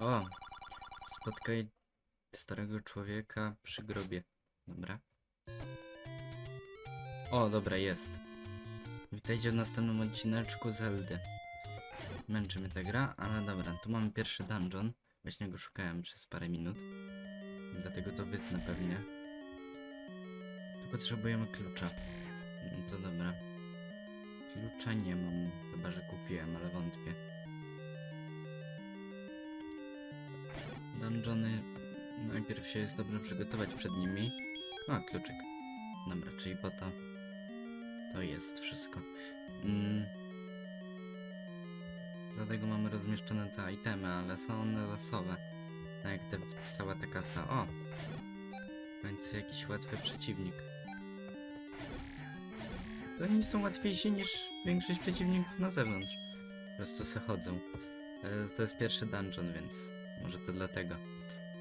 O! Spotkaj starego człowieka przy grobie. Dobra. O, dobra, jest. Witajcie w następnym odcineczku Zeldy. Męczy mnie ta gra, ale dobra, tu mamy pierwszy dungeon. Właśnie go szukałem przez parę minut. Dlatego to wytnę pewnie. Tu potrzebujemy klucza. No to dobra. Klucza nie mam, chyba że kupiłem, ale wątpię. Dungeony najpierw się jest dobrze przygotować przed nimi. A, kluczyk. Dobra, czyli po to to jest wszystko. Mm. Dlatego mamy rozmieszczone te itemy, ale są one losowe. Tak jak te, cała ta kasa. O! W końcu jakiś łatwy przeciwnik. Oni są łatwiejsi niż większość przeciwników na zewnątrz. Po prostu se chodzą. E, To jest pierwszy dungeon, więc może to dlatego.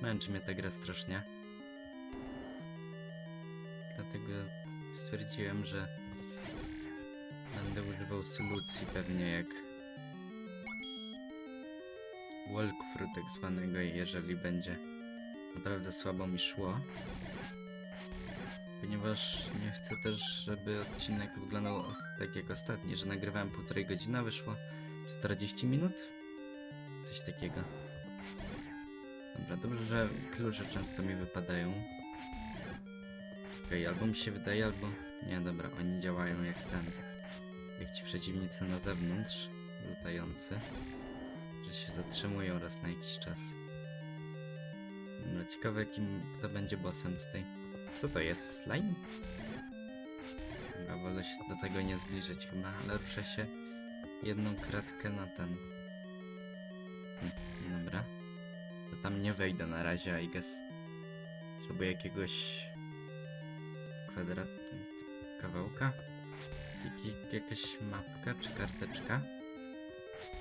Męczy mnie ta gra strasznie. Dlatego stwierdziłem, że będę używał solucji pewnie jak walkthrough tak zwanego, jeżeli będzie naprawdę słabo mi szło. Ponieważ nie chcę też, żeby odcinek wyglądał tak jak ostatni, że nagrywałem półtorej godziny, a wyszło 40 minut? Coś takiego. Dobra, dobrze, że klucze często mi wypadają. Okej, albo mi się wydaje, albo... Nie, dobra, oni działają jak ten... Jak ci przeciwnicy na zewnątrz, latający, że się zatrzymują raz na jakiś czas. Dobra, ciekawe jakim kto będzie bossem tutaj. Co to jest? Slime? Dobra, wolę się do tego nie zbliżyć chyba, ale ruszę się jedną kratkę na ten. Hm, tam nie wejdę na razie, I guess. Potrzebuję jakiegoś kwadratu, kawałka. Jakaś mapka czy karteczka.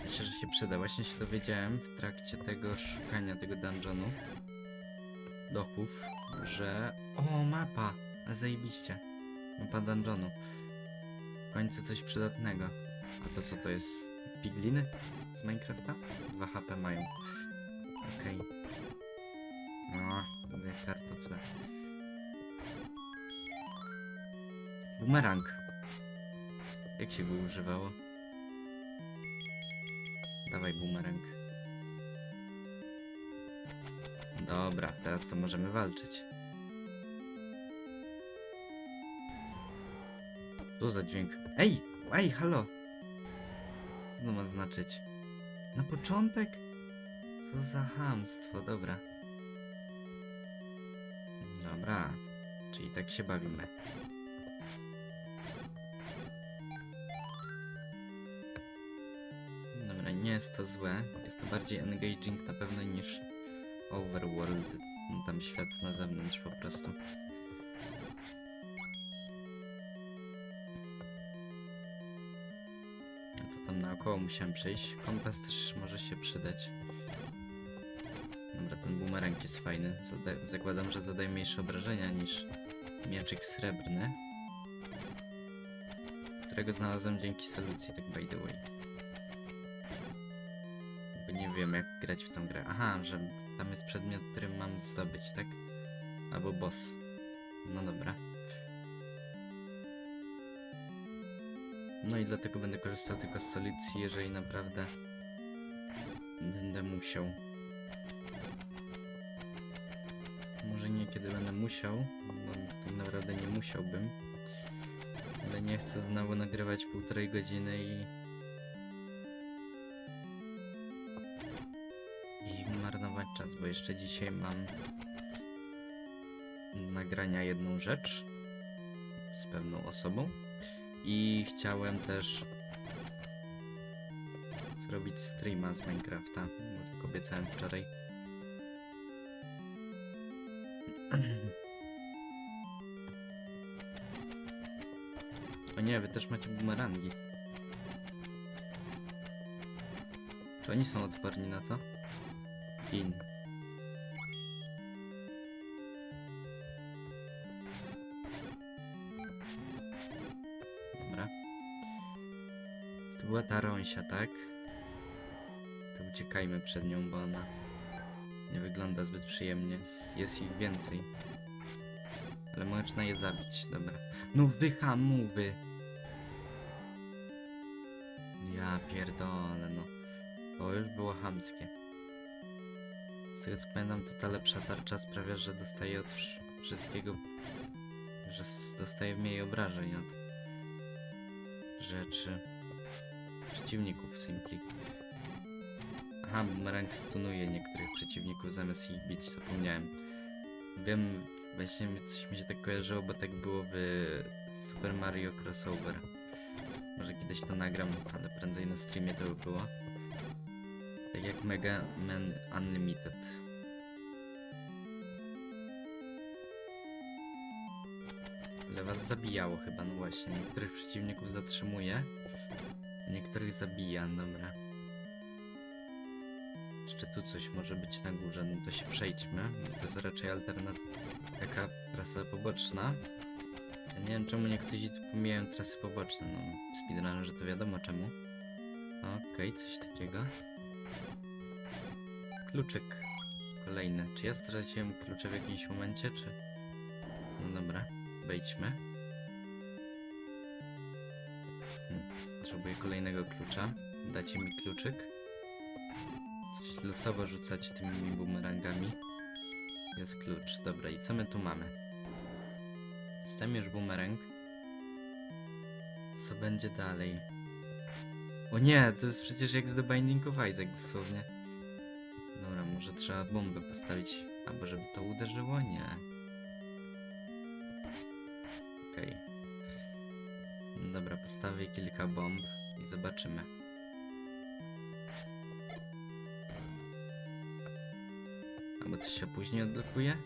Myślę, że się przyda. Właśnie się dowiedziałem w trakcie tego szukania tego dungeonu dochów, że... O, mapa! A zajebiście. Mapa dungeonu. W końcu coś przydatnego. A to co to jest? Pigliny z Minecrafta? 2 HP mają. Okej. No, mówię kartofle. Bumerang. Jak się go używało? Dawaj bumerang. Dobra, teraz to możemy walczyć. Co za dźwięk? Ej! Ej, halo! Co to ma znaczyć? Na początek? Co za hamstwo, dobra. Dobra, czyli tak się bawimy. Dobra, nie jest to złe. Jest to bardziej engaging na pewno niż Overworld. No, Tam świat na zewnątrz po prostu. To tam naokoło musiałem przejść. Kompas też może się przydać. Dobra, ten bumerang jest fajny. Zada zakładam, że zadaje mniejsze obrażenia niż mieczyk srebrny. Którego znalazłem dzięki solucji, tak by the way. Bo nie wiem jak grać w tą grę. Aha, że tam jest przedmiot, który mam zdobyć, tak? Albo boss. No dobra. No i dlatego będę korzystał tylko z solucji, jeżeli naprawdę będę musiał. Kiedy będę musiał, bo tak naprawdę nie musiałbym. Ale nie chcę znowu nagrywać półtorej godziny i i marnować czas, bo jeszcze dzisiaj mam nagrania jedną rzecz z pewną osobą i chciałem też zrobić streama z Minecrafta, bo tak obiecałem wczoraj. Nie, wy też macie bumerangi. Czy oni są odporni na to? In. Dobra. To była ta rąsia, tak? To uciekajmy przed nią, bo ona Nie wygląda zbyt przyjemnie. Jest ich więcej. Ale można je zabić, dobra. No wyhamuwy! Ja pierdolę, no. To już było chamskie. Z tego co pamiętam, to ta lepsza tarcza sprawia, że dostaje od wsz- wszystkiego... Że dostaje mniej obrażeń od rzeczy przeciwników Simpli. Aha, bumerang stunuje niektórych przeciwników zamiast ich bić, zapomniałem. Wiem, właśnie coś mi się tak kojarzyło, bo tak było w Super Mario Crossover. Może kiedyś to nagram, ale prędzej na streamie to by było. Tak jak Mega Man Unlimited. Ale was zabijało chyba, no właśnie. Niektórych przeciwników zatrzymuje, niektórych zabija, dobra. Jeszcze tu coś może być na górze, no to się przejdźmy. bo To jest raczej alternat... taka trasa poboczna. Ja nie wiem czemu niektórzy pomijają trasy poboczne, no speedrunnerzy to wiadomo czemu. Okej, coś takiego. Kluczyk kolejny. Czy ja straciłem klucze w jakimś momencie, czy... No dobra, wejdźmy. Hmm, Potrzebuję kolejnego klucza. Dacie mi kluczyk. Coś losowo rzucać tymi bumerangami. Jest klucz. Dobra, i co my tu mamy? Jestem już bumerang. Co będzie dalej? O nie, to jest przecież jak z The Binding of Isaac dosłownie. Dobra, może trzeba bombę postawić, albo żeby to uderzyło? Nie. Okej. Dobra, postawię kilka bomb i zobaczymy. Albo to się później odblokuje?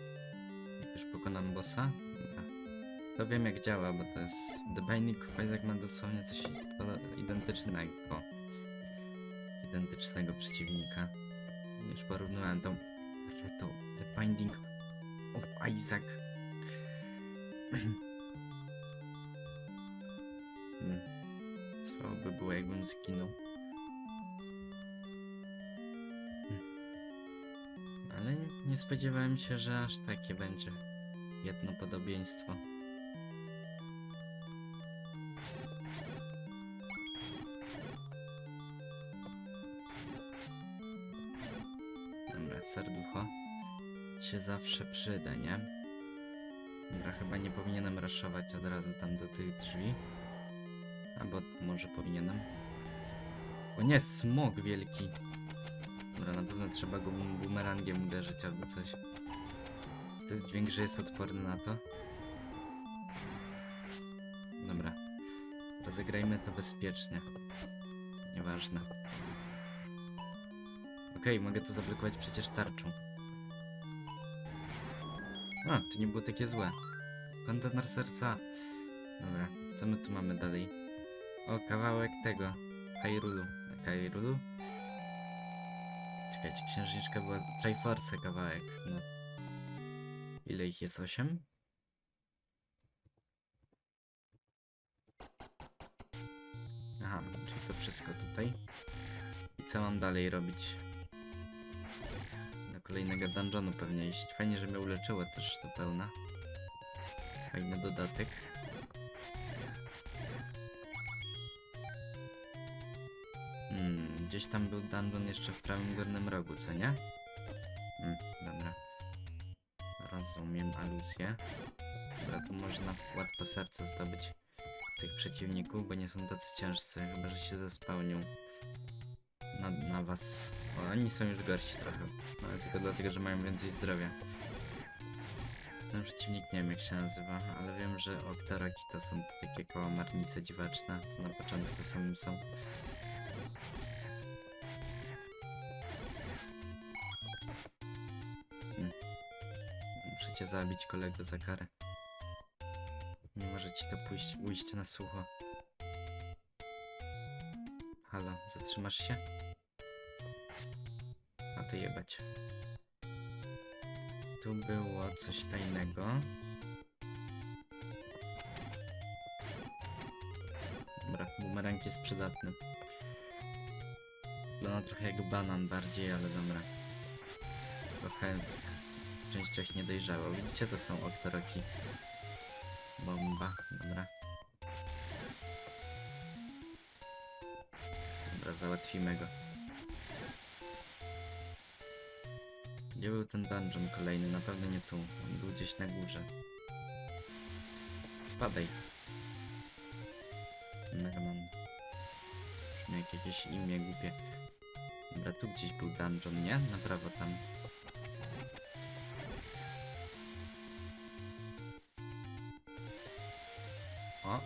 Jak już pokonam bossa? To wiem jak działa, bo to jest... The Binding of Isaac ma dosłownie coś identycznego. Identycznego przeciwnika. Już porównywałem tą... Ale to... The Binding of Isaac. hmm. Słabo by było jakbym zginął. Hmm. Ale nie spodziewałem się, że aż takie będzie jedno podobieństwo. Serducho się zawsze przyda, nie? Dobra, chyba nie powinienem raszować od razu tam do tych drzwi. Albo może powinienem. O nie, smog wielki. Dobra, na pewno trzeba go bum- bumerangiem uderzyć albo coś. To jest dźwięk, że jest odporny na to? Dobra. Rozegrajmy to bezpiecznie. Nieważne. Okej, mogę to zablokować przecież tarczą. A, to nie było takie złe. Kontener serca. Dobra, co my tu mamy dalej? O, kawałek tego. Hyrulu. Hyrulu? Czekajcie, księżniczka była... Triforce kawałek, no. Ile ich jest? Osiem? Aha, czyli to wszystko tutaj. I co mam dalej robić? Kolejnego dungeonu pewnie iść. Fajnie, że mnie uleczyło też do pełna. Fajny dodatek. Hmm, gdzieś tam był dungeon jeszcze w prawym górnym rogu, co nie? Hmm, dobra. Rozumiem aluzję. Dobra, tu można łatwo serce zdobyć z tych przeciwników, bo nie są tacy ciężcy, chyba że się zespełnią na, na was. Oni są już gorsi trochę, no, ale tylko dlatego, że mają więcej zdrowia. Ten przeciwnik nie wiem jak się nazywa, ale wiem, że Oktaraki to są takie kałamarnice dziwaczne, co na początku samym są. Hmm. Zabić kolego za karę. Nie może ci to pójść, ujść na sucho. Halo, zatrzymasz się? To jebać. Tu było coś tajnego. Dobra, bumerang jest przydatny. Wygląda trochę jak banan bardziej, ale dobra. trochę w częściach nie dojrzało. Widzicie, to są oktoroki. Bomba, dobra. Dobra, załatwimy go. Gdzie był ten dungeon kolejny? Na pewno nie tu. On był gdzieś na górze. Spadaj. Megaman. Brzmi jak jakieś imię głupie. Dobra, tu gdzieś był dungeon, nie? Na prawo tam. O!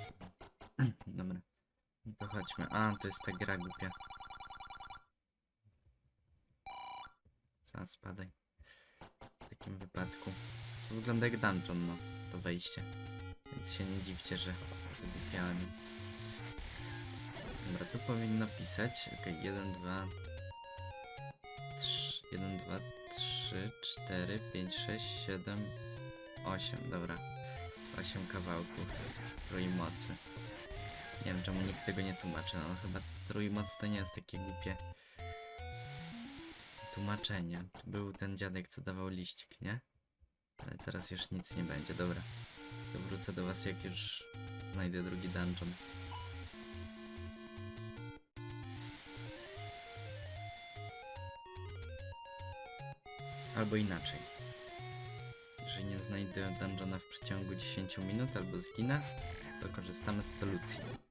Dobra. No to chodźmy. A, to jest ta gra głupia. Zaraz spadaj. Wypadku. To wygląda jak dungeon, no. To wejście. Więc się nie dziwcie, że zgłupiałem. Dobra, tu powinno pisać. Ok, 1, 2, 3, 1, 2, 3, 4, 5, 6, 7, 8. Dobra. 8 kawałków trójmocy. Nie wiem czemu nikt tego nie tłumaczy. No chyba trójmoc to nie jest takie głupie tłumaczenie. Był ten dziadek, co dawał liścik, nie? Ale teraz już nic nie będzie, dobra. To wrócę do was, jak już znajdę drugi dungeon. Albo inaczej. Jeżeli nie znajdę dungeona w przeciągu 10 minut albo zginę, to korzystamy z solucji.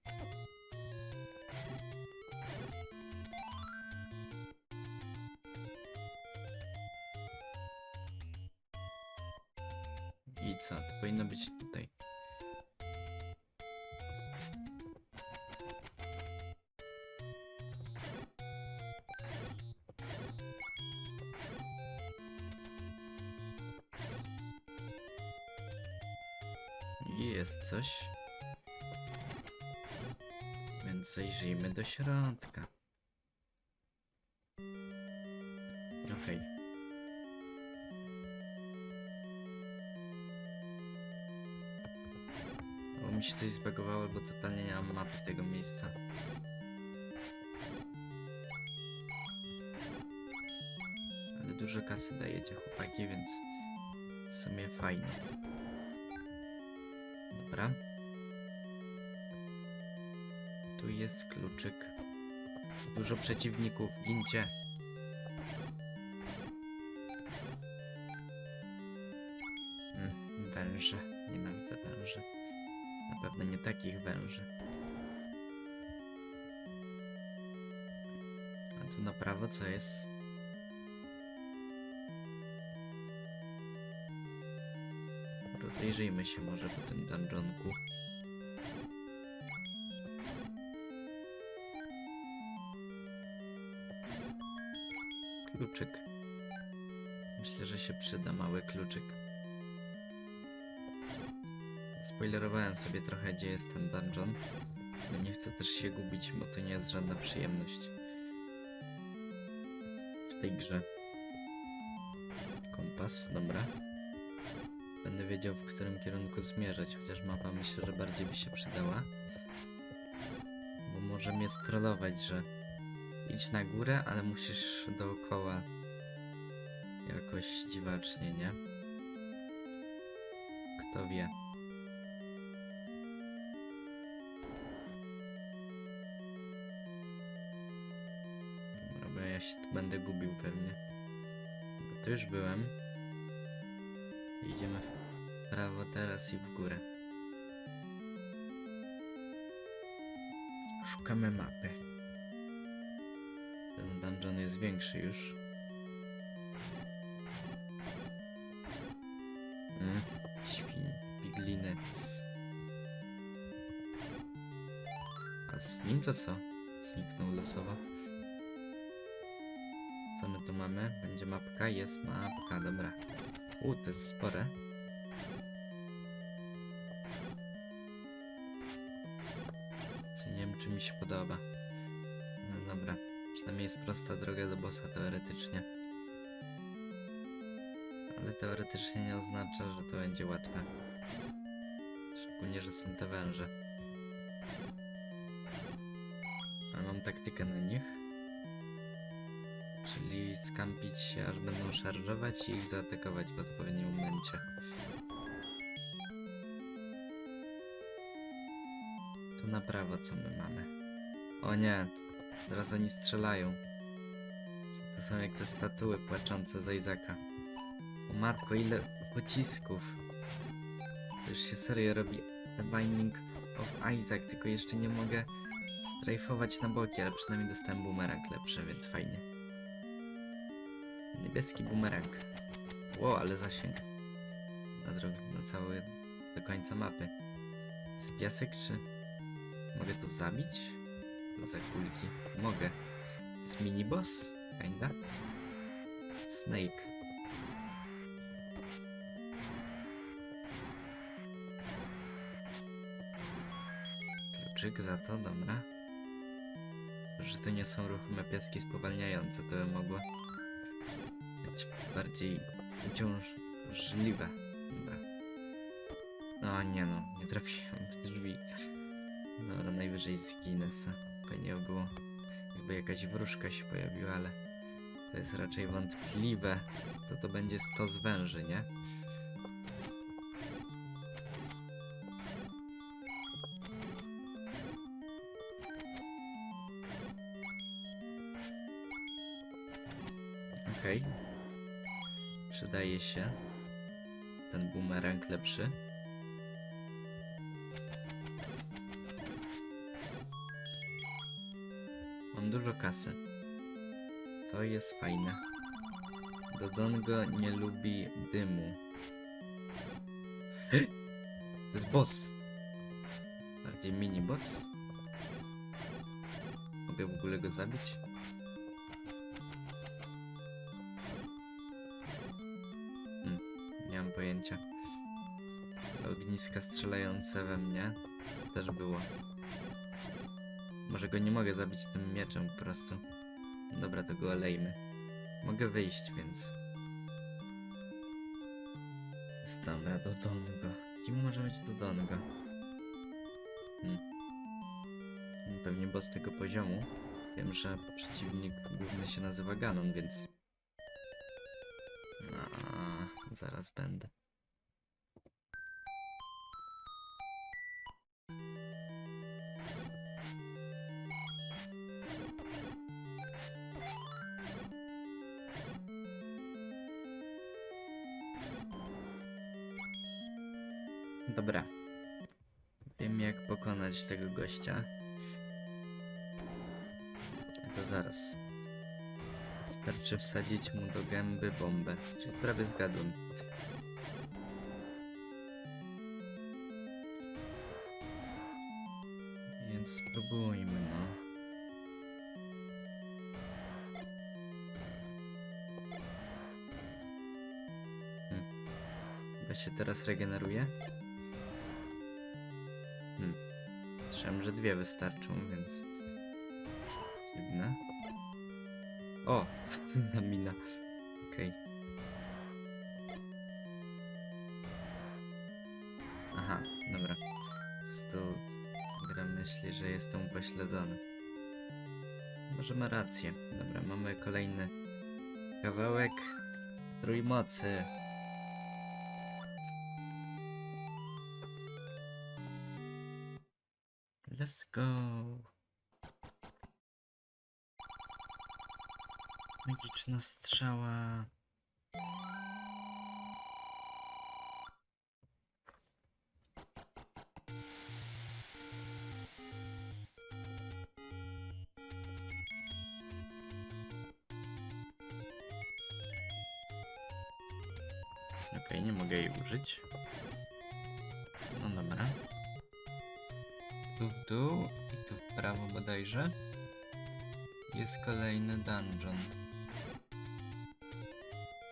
Jest coś. Więc zajrzyjmy do środka. Okej. Bo mi się coś zbagowało, bo totalnie nie mam mapy tego miejsca. Ale dużo kasy dajecie chłopaki, więc w sumie fajnie. Dobra. Tu jest kluczyk. Dużo przeciwników, gincie. Mm, węże. Nienawidzę węży. Na pewno nie takich węży. A tu na prawo co jest? Rozejrzyjmy się może po tym dungeonku. Kluczyk. Myślę, że się przyda mały kluczyk. Spoilerowałem sobie trochę, gdzie jest ten dungeon. Ale nie chcę też się gubić, bo to nie jest żadna przyjemność w tej grze. Kompas, dobra. Będę wiedział, w którym kierunku zmierzać, chociaż mapa myślę, że bardziej by się przydała. Bo może mnie strollować, że idź na górę, ale musisz dookoła jakoś dziwacznie, nie? Kto wie. Dobra, ja się tu będę gubił pewnie. Bo tu już byłem. Idziemy w prawo teraz i w górę. Szukamy mapy. Ten dungeon jest większy już. Mm, świn, pigliny. A z nim to co? Zniknął losowo. Co my tu mamy? Będzie mapka? Jest mapka, dobra. U, to jest spore. Co nie wiem, czy mi się podoba. No dobra. Przynajmniej jest prosta droga do bossa teoretycznie. Ale teoretycznie nie oznacza, że to będzie łatwe. Szczególnie, że są te węże. Ale mam taktykę na nich. Czyli skampić się, aż będą szarżować i ich zaatakować w odpowiednim momencie. Tu na prawo co my mamy? O nie, teraz oni strzelają. To są jak te statuły płaczące z Izaka. O matko, ile pocisków. To już się serio robi The Binding of Isaac, tylko jeszcze nie mogę strajfować na boki, ale przynajmniej dostałem bumerang lepszy, więc fajnie. Niebieski bumerang. Ło, ale zasięg. Na, drogę, na cały, do końca mapy. Z piasek czy... Mogę to zabić? To za kulki. Mogę. To jest mini boss? Kinda? Snake. Kluczyk za to, dobra. Że to nie są ruchome piaski spowalniające, to by mogło bardziej uciążliwe. No nie no, nie trafiłem w drzwi. Dobra, najwyżej zginę se. Fajnie by było, jakby jakaś wróżka się pojawiła, ale to jest raczej wątpliwe, co to będzie 100 z węży, nie? Okej. Przydaje się ten bumerang lepszy. Mam dużo kasy. To jest fajne. Dodongo nie lubi dymu. To jest boss. Bardziej mini boss. Mogę w ogóle go zabić? Ogniska strzelające we mnie też było. Może go nie mogę zabić tym mieczem po prostu. Dobra, to go olejmy. Mogę wyjść, więc... Dobra, do Dongo. Kim może być do Dongo? Hmm. Pewnie boss tego poziomu. Wiem, że przeciwnik główny się nazywa Ganon, więc... A, zaraz będę. Tego gościa. To zaraz. Wystarczy wsadzić mu do gęby bombę. Czyli prawie zgadłem. Więc spróbujmy, no. Hmm. Chyba się teraz regeneruje? Słyszałem, że dwie wystarczą, więc... Dziwne. O! Co to za mina? Okej. Aha, dobra. Po prostu gra myśli, że jestem upośledzony. Może ma rację. Dobra, mamy kolejny kawałek trójmocy. Let's go. Magiczna strzała. Okej, nie mogę jej użyć. Dół i tu w prawo bodajże. Jest kolejny dungeon.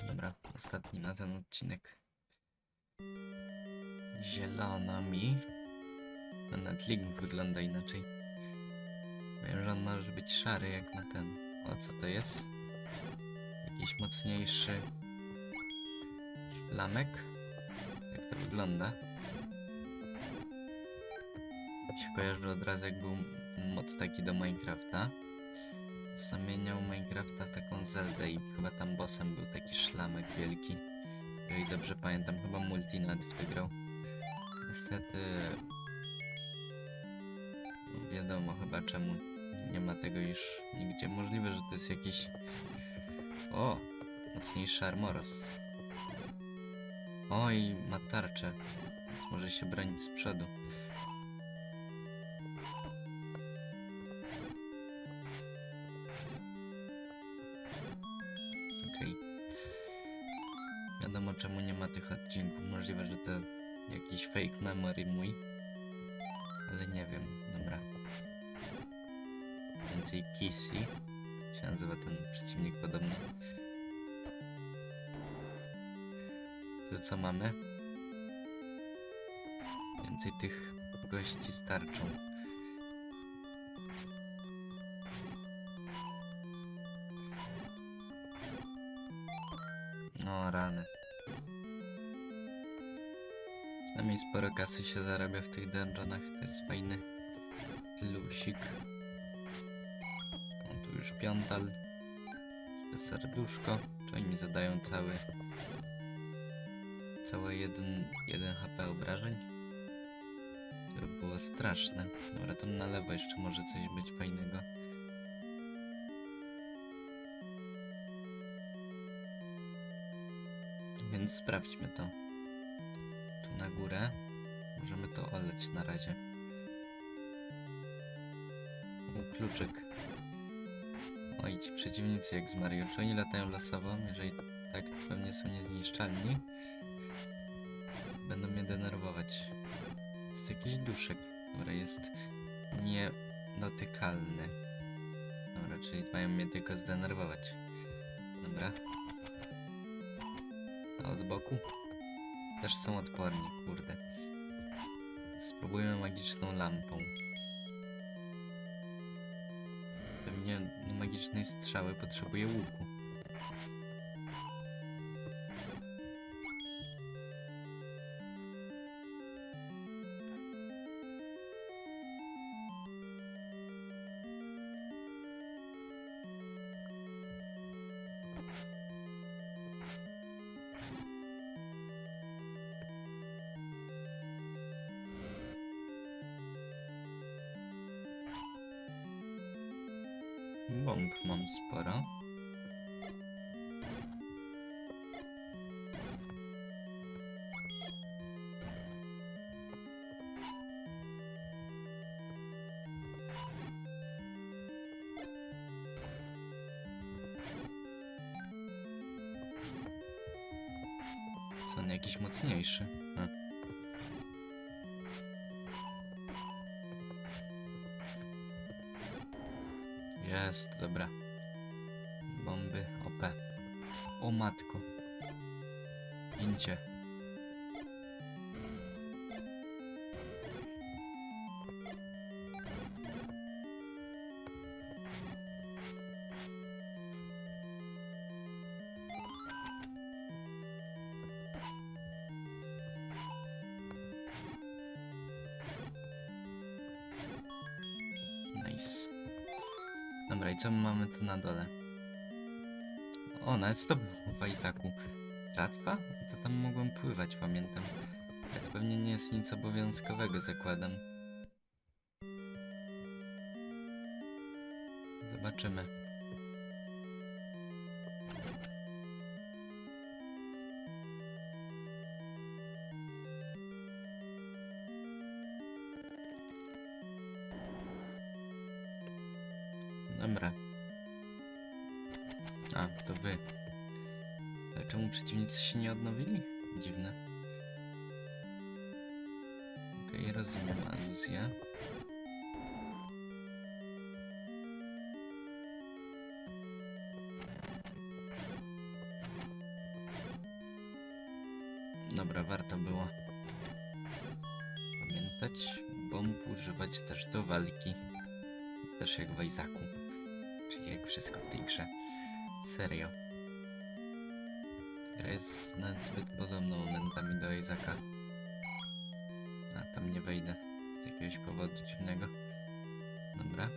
Dobra, ostatni na ten odcinek. Zielono mi. No Nawet link wygląda inaczej. Wiem, że on może być szary jak na ten. O, co to jest? Jakiś mocniejszy lamek. Jak to wygląda? Się kojarzy od razu jak był mod taki do Minecrafta. zamieniał Minecrafta w taką Zeldę i chyba tam bossem był taki szlamek wielki. Jeżeli dobrze pamiętam, chyba multi nawet w to grał. Niestety... No wiadomo chyba czemu nie ma tego już nigdzie. Możliwe, że to jest jakiś... O! Mocniejszy armoros. O, i ma tarczę, więc może się bronić z przodu. Wiadomo czemu nie ma tych odcinków. Możliwe, że to jakiś fake memory mój. Ale nie wiem. Dobra. Więcej Kissy. Się nazywa ten przeciwnik podobno. Tu co mamy? Więcej tych gości starczą. O rany. Przynajmniej sporo kasy się zarabia w tych dungeonach. To jest fajny lusik. O tu już piątal. Serduszko. Czy oni mi zadają cały całe 1, 1 HP obrażeń. To by było straszne. Dobra, tam na lewo jeszcze może coś być fajnego. Więc sprawdźmy to. Tu na górę. Możemy to oleć na razie. O, kluczyk. Oj, ci przeciwnicy jak z Mario. Czy oni latają losowo? Jeżeli tak, to pewnie są niezniszczalni będą mnie denerwować. To jest jakiś duszek, który jest niedotykalny. Dobra, czyli mają mnie tylko zdenerwować. Dobra. A od boku? Też są odporni, kurde. Spróbujmy magiczną lampą. Pewnie do magicznej strzały potrzebuję łuku. Bomb mam sporo. Jest, dobra. Bomby OP. O matko. Incie. My mamy tu na dole? O, nawet to w Isaacu. Tratwa? To tam mogłem pływać, pamiętam. Ale to pewnie nie jest nic obowiązkowego, zakładam. Zobaczymy. To wy. Ale czemu przeciwnicy się nie odnowili? Dziwne. Okej, rozumiem aluzję. Dobra, warto było pamiętać, bomb używać też do walki. Też jak w Isaacu. Czyli jak wszystko w tej grze serio. Gra jest nawet podobna momentami do Izaka. A tam nie wejdę z jakiegoś powodu dziwnego. Dobra.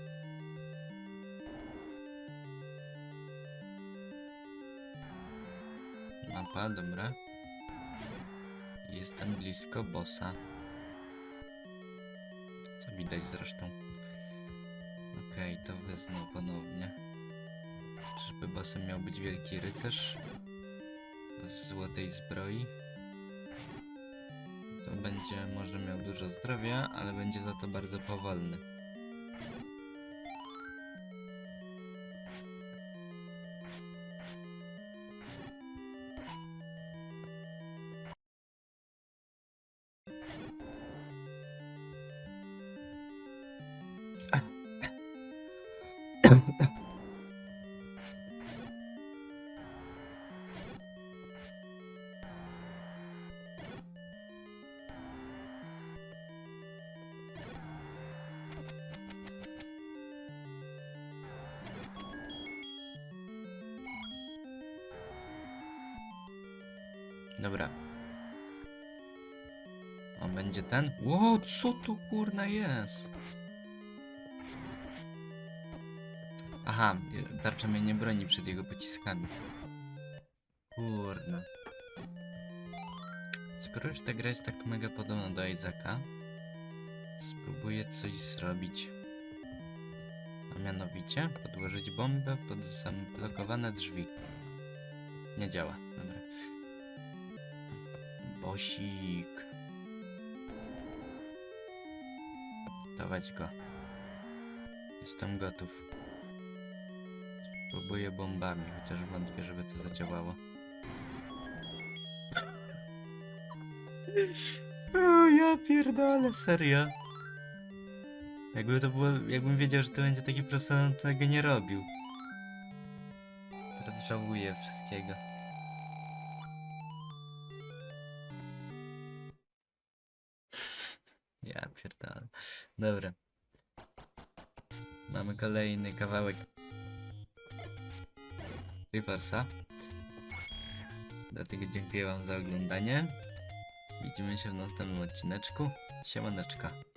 Mapa, dobra. Jestem blisko bossa. Co widać zresztą. Okej, okay, to wezmę ponownie. Żeby bossem miał być wielki rycerz w złotej zbroi. To będzie może miał dużo zdrowia, ale będzie za to bardzo powolny. będzie ten? Ło, co to kurna jest? Aha, tarcza mnie nie broni przed jego pociskami. Kurna. Skoro już ta gra jest tak mega podobna do Isaaca, spróbuję coś zrobić. A mianowicie podłożyć bombę pod zablokowane drzwi. Nie działa, dobra. Bosik. Dawać go. Jestem gotów. Spróbuję bombami, chociaż wątpię, żeby to zadziałało. O, ja pierdolę, serio. Jakby to było, jakbym wiedział, że to będzie takie proste, no to tego nie robił. Teraz żałuję wszystkiego. Pierdolę. Dobra. Mamy kolejny kawałek Riversa. Dlatego dziękuję wam za oglądanie. Widzimy się w następnym odcineczku. Siemaneczka.